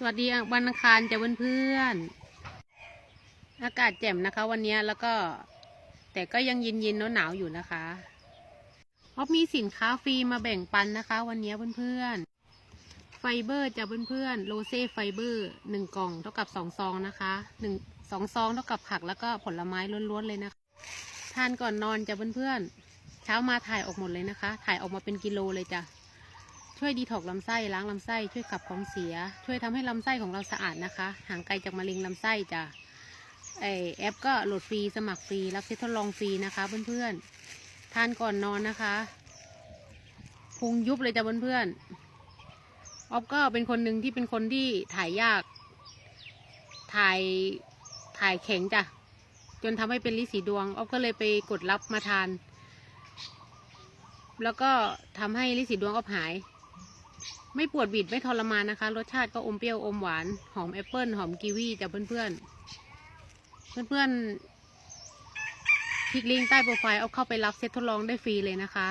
สวัสดีวันอังคารจ้ะเพื่อนๆ อากาศแจ่มนะคะ วันนี้แล้วก็แต่ก็ยังเย็นๆหนาวๆอยู่นะคะออฟมีสินค้าฟรีมาแบ่งปันนะคะ วันนี้เพื่อนๆ ไฟเบอร์จ้ะเพื่อนๆ โรเซ่ไฟเบอร์หนึ่งกล่องเท่ากับสองซองนะคะหนึ่งสองซองเท่ากับผักแล้วก็ผลไม้ล้วนๆเลยนะคะ ทานก่อนนอนจ้ะเพื่อนๆ เช้ามาถ่ายออกหมดเลยนะคะ ถ่ายออกมาเป็นกิโลเลยจ้ะ ช่วยดีถอกลำไส้ล้างลำไส้ช่วยขับของเสีย ช่วยทำให้ลำไส้ของเราสะอาดนะคะ ห่างไกลจากมะเร็งลำไส้จ้ะไอแอปก็โหลดฟรีสมัครฟรีรับเซตทดลองฟรีนะคะ เพื่อนๆทานก่อนนอนนะคะพุงยุบเลยจ้ะเพื่อนๆออฟก็เป็นคนหนึ่งที่เป็นคนที่ถ่ายยาก ถ่ายถ่ายแข็งจ้ะจนทำให้เป็นลิสีดวงออฟก็เลยไปกดรับมาทาน แล้วก็ทำให้ลิสีดวงออฟหาย ไม่ปวดบิดไม่ทรมานนะคะ รสชาติก็อมเปรี้ยวอมหวาน หอมแอปเปิลหอมกีวีจากเพื่อนๆ เพื่อนๆ คลิกลิงก์ใต้โปรไฟล์เอาเข้าไปรับเซตทดลองได้ฟรีเลยนะคะ